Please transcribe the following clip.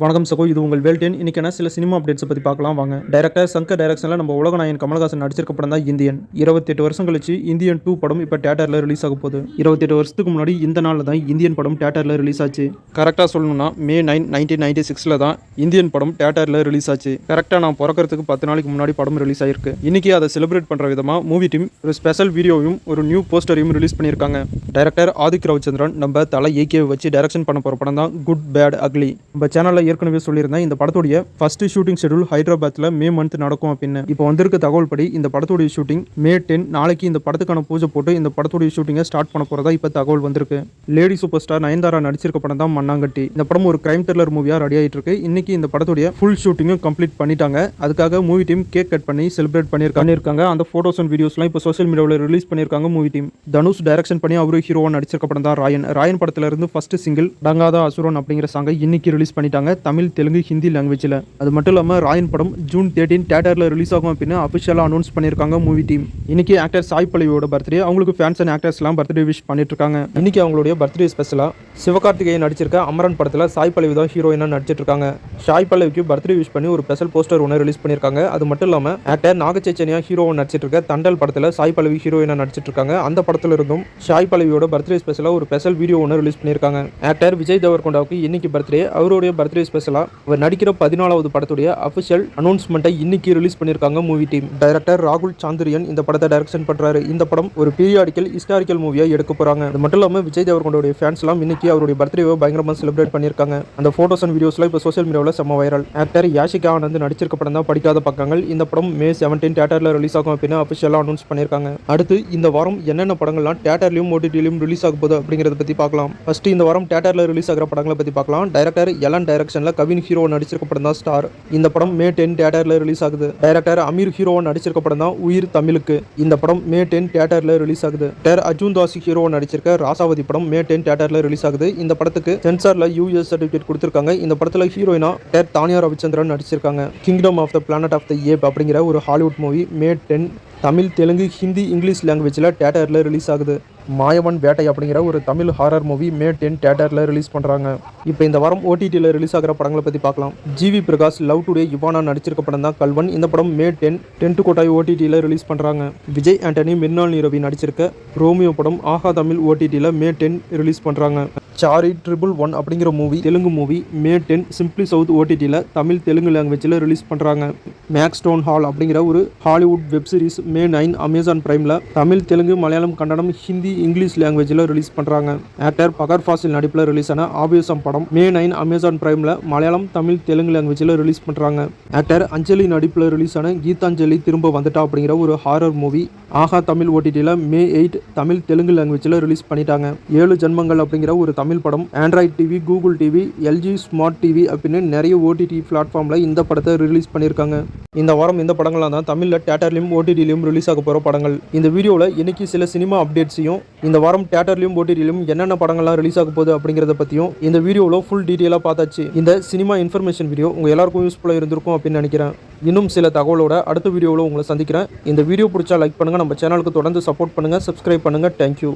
வணக்கம் சகோ இது உங்கள் வேல்டேன் இன்னைக்கான சில சினிமா அப்டேட்ஸை பற்றி பார்க்கலாம். வாங்க. டைரக்டர் சங்கர் டைரக்ஷனில் நம்ம உலகநாயன் கமலஹாசன் நடிச்சிருக்க படம் தான் இந்தியன். இருபத்தெட்டு வருஷம் கழிச்சு இந்தியன் டூ படம் இப்போ தேட்டரில் ரிலீஸ் ஆக போகுது. இருபத்தெட்டு வருஷத்துக்கு முன்னாடி இந்த நாளில் தான் இந்தியன் படம் தேட்டரில் ரிலீஸ் ஆச்சு. கரெக்டாக சொல்லணும்னா மே நைன் நைன்டீன் நைன்டி சிக்ஸில் தான் இந்தியன் படம் தேட்டரில் ரிலீஸ் ஆச்சு. கரெக்டாக நான் பிறக்கிறதுக்கு பத்து நாளைக்கு முன்னாடி படம் ரிலீஸ் ஆயிருக்கு. இன்றைக்கி அதை செலிப்ரேட் பண்ணுற விதமாக மூவி டீம் ஒரு ஸ்பெஷல் வீடியோவையும் ஒரு நியூ போஸ்டரையும் ரிலீஸ் பண்ணியிருக்காங்க. டைரக்டர் ஆதிக் ரவிச்சந்திரன் நம்ம தலை ஏகேவை வச்சு டைரக்ஷன் பண்ண போகிற படம் தான் குட் பேட் அக்லி நம்ம சேனலில் ஏற்கனவே சொல்லியிருந்தேன் இந்த படத்துடைய ஃபர்ஸ்ட் ஷூட்டிங் ஷெடியூல் ஹைதராபாத்தில் மே மந்த் நடக்கும் அப்படின்னு. இப்போ வந்திருக்க தகவல் படி இந்த படத்துடைய ஷூட்டிங் மே டென் நாளைக்கு இந்த படத்துக்கான பூஜை போட்டு இந்த படத்துடைய ஷூட்டிங்கை ஸ்டார்ட் பண்ண போகிறதா இப்போ தகவல் வந்திருக்கு. லேடி சூப்பர் ஸ்டார் நயன்தாரா நடிச்சிருக்க படம் தான் மண்ணாங்கட்டி. இந்த படம் ஒரு கிரைம் த்ரில்லர் மூவியாக ரெடி ஆகிட்டு இருக்கு இன்னைக்கு இந்த படத்துடைய ஃபுல் ஷூட்டிங்கும் கம்ப்ளீட் பண்ணிட்டாங்க. அதுக்காக மூவி டீம் கேக் கட் பண்ணி செலிப்ரேட் பண்ணியிருக்காங்க. அந்த ஃபோட்டோஸ் அண்ட் வீடியோஸ்லாம் இப்போ சோஷியல் மீடியாவில் ரிலீஸ் பண்ணியிருக்காங்க மூவி டீம் தனுஷ் டைரக்ஷன் பண்ணி அவரு ஹீரோவாக நடிச்சிருக்க படம் தான் ராயன். ராயன் படத்துல இருந்து ஃபர்ஸ்ட் சிங்கிள் டங்காதா அசுரன் அப்படிங்கிற சாங்கை இன்னைக்கு ரிலீஸ் பண்ணிட்டாங்க. தமிழ் தெலுங்கு ஹிந்தி லாங்குவேஜில் அது மட்டும் இல்லாமல் ராயன் படம் ஜூன் தேர்ட்டின் தேட்டரில் ரிலீஸ் ஆகும் அப்படின்னு அஃபிஷியலாக அனௌன்ஸ் பண்ணியிருக்காங்க மூவி டீம் இன்னைக்கு ஆக்டர் சாய் பழவியோட பர்த்டே அவங்களுக்கு ஃபேன்ஸ் அண்ட் ஆக்டர்ஸ்லாம் பர்த்டே விஷ் பண்ணிட்டு இருக்காங்க இன்னைக்கு அவங்களுடைய பர்த்டே ஸ்பெஷலாக சிவகார்த்திகேயன் நடிச்சிருக்க அமரன் படத்தில் சாய் பழவி தான் ஹீரோயினாக நடிச்சிட்டு இருக்காங்க சாய் பல்லவிக்கு பர்த்டே விஷ் பண்ணி ஒரு ஸ்பெஷல் போஸ்டர் ஒன்று ரிலீஸ் பண்ணியிருக்காங்க. அது மட்டும் இல்லாமல் ஆக்டர் நாகச்சைச்சனியா ஹீரோவை நடிச்சிட்டு இருக்க தண்டல் படத்தில் சாய் பல்லவி ஹீரோயினாக நடிச்சிட்டு இருக்காங்க அந்த படத்தில் இருந்தும் சாய் பல்லவியோட பர்த்டே ஸ்பெஷலாக ஒரு ஸ்பெஷல் வீடியோ ஒன்று ரிலீஸ் பண்ணியிருக்காங்க. ஆக்டர் விஜய் தேவர்கொண்டாவுக்கு இன்னைக்கு பர்த்டே அவருடைய பர்த்டே ஸ்பெஷலாக அவர் நடிக்கிற பதினாலாவது படத்துடைய அஃபிஷியல் அனௌன்ஸ்மெண்ட்டை இன்னைக்கு ரிலீஸ் பண்ணியிருக்காங்க மூவி டீம் டைரக்டர் ராகுல் சாந்திரியன் இந்த படத்தை டைரக்ஷன் பண்றாரு இந்த படம் ஒரு பீரியாடிக்கல் ஹிஸ்டாரிக்கல் மூவியாக எடுக்க போறாங்க. அது மட்டும் இல்லாமல் விஜய் தேவர்கொண்டோடைய ஃபேன்ஸ்லாம் இன்னைக்கு அவருடைய பர்த்டேவை பயங்கரமாக செலிப்ரேட் பண்ணியிருக்காங்க. அந்த ஃபோட்டோஸ் அண்ட் வீடியோஸ்லாம் இப்போ சோஷியல் மீடியாவில் செம்ம வைரல் ஆக்டர் யாஷிகா ஆனந்த் நடிச்சிருக்க படம் தான் படிக்காத பக்கங்கள். இந்த படம் மே செவன்டீன் தேட்டரில் ரிலீஸ் ஆகும் அப்படின்னு அஃபிஷியலாக அனௌன்ஸ் பண்ணியிருக்காங்க. அடுத்து இந்த வாரம் என்னென்ன படங்கள்லாம் தேட்டர்லையும் ஓடிடிலையும் ரிலீஸ் ஆக போகுது அப்படிங்கிறத பற்றி பார்க்கலாம். ஃபர்ஸ்ட் இந்த வாரம் தேட்டரில் ரிலீஸ் ஆகிற படங்களை பற்றி பார்க்கலாம். டைரக்டர் எலன் டைரக்ஷனில் கவின் ஹீரோ நடிச்சிருக்க படம் தான் ஸ்டார் இந்த படம் மே டென் தேட்டரில் ரிலீஸ் ஆகுது. டைரக்டர் அமீர் ஹீரோ நடிச்சிருக்க படம் தான் உயிர் தமிழுக்கு. இந்த படம் மே டென் தேட்டரில் ரிலீஸ் ஆகுது. டேர் அர்ஜுன் தாஸ் ஹீரோ நடிச்சிருக்க ராசாவதி படம் மே டென் தேட்டரில் ரிலீஸ் ஆகுது. இந்த படத்துக்கு சென்சாரில் யூஎஸ் சர்டிஃபிகேட் கொடுத்துருக்காங்க. இந்த படத்தில் ஹீரோயினா டேர் தானியா ரவிச்சந்திரன் நடிச்சிருக்காங்க. Kingdom of the planet of the ape அப்படிங்கிற ஒரு Hollywood movie May ten Tamil Telugu Hindi English லாங்குவேஜில் தேட்டரில் ரிலீஸ் ஆகுது. மாயவன் வேட்டை அப்படிங்கிற ஒரு Tamil horror movie May ten தேட்டரில் ரிலீஸ் பண்ணுறாங்க இப்போ இந்த வாரம் ஓடிடியில் ரிலீஸ் ஆகிற படங்களை பற்றி பார்க்கலாம். GV Prakash love today Yuvana நடிச்சிருக்க படம் தான் கல்வன். இந்த படம் மே டென் டென்ட் கோட்டாய் ஓடிடியில் ரிலீஸ் பண்ணுறாங்க விஜய் ஆண்டனி மின்னால் நீரவி நடிச்சிருக்க ரோமியோ படம் ஆஹா தமிழ் ஓடிடியில் மே டென் ரிலீஸ் பண்ணுறாங்க சாரி ட்ரிபிள் ஒன் அப்படிங்கிற movie Telugu movie May ten simply south ஓடிடியில் தமிழ் தெலுங்கு லாங்குவேஜில் ரிலீஸ் பண்ணுறாங்க மேக்ஸ்டோன் ஹால் அப்படிங்கிற ஒரு Hollywood web series May nine Amazon பிரைமில் Tamil Telugu Malayalam Kannada Hindi English லாங்குவேஜில் ரிலீஸ் பண்ணுறாங்க ஆக்டர் பகர் ஃபாசில் நடிப்பில் ரிலீஸ் ஆன ஆபியசம் படம் மே நைன் அமேசான் பிரைமில் மலையாளம் தமிழ் தெலுங்கு லாங்குவேஜில் ரிலீஸ் பண்ணுறாங்க ஆக்டர் அஞ்சலி நடிப்பில் ரிலீஸ் ஆன கீதாஞ்சலி திரும்ப வந்துட்டா அப்படிங்கிற ஒரு ஹாரர் மூவி ஆஹா தமிழ் ஓடிடியில் மே எயிட் தமிழ் தெலுங்கு லாங்குவேஜில் ரிலீஸ் பண்ணிட்டாங்க. ஏழு ஜென்மங்கள் அப்படிங்கிற ஒரு தமிழ் தமிழ் படம் Android TV Google TV LG smart TV அப்படின்னு நிறைய ஓடிடி பிளாட்ஃபார்மில் இந்த படத்தை ரிலீஸ் பண்ணியிருக்காங்க. இந்த வாரம் இந்த படங்கள்லாம் தான் தமிழில் டேட்டர்லையும் ஓடிடிலையும் ரிலீஸ் ஆக போகிற படங்கள். இந்த வீடியோவில் இன்றைக்கி சில சினிமா அப்டேட்ஸையும் இந்த வாரம் டேட்டர்லையும் ஓடிடிலையும் என்னென்ன படங்கள்லாம் ரிலீஸ் ஆக போகுது அப்படிங்கிறத பற்றியும் இந்த வீடியோவில் ஃபுல் டீட்டெயிலாக பார்த்தாச்சு. இந்த சினிமா இன்ஃபர்மேஷன் வீடியோ உங்கள் எல்லாருக்கும் யூஸ்ஃபுல்லாக இருந்திருக்கும் அப்படின்னு நினைக்கிறேன். இன்னும் சில தகவலோட அடுத்த வீடியோவில் உங்களை சந்திக்கிறேன். இந்த வீடியோ பிடிச்சா லைக் பண்ணுங்கள் நம்ம சேனலுக்கு தொடர்ந்து சப்போர்ட் பண்ணுங்கள் சப்ஸ்கிரைப் பண்ணுங்கள் தேங்க்யூ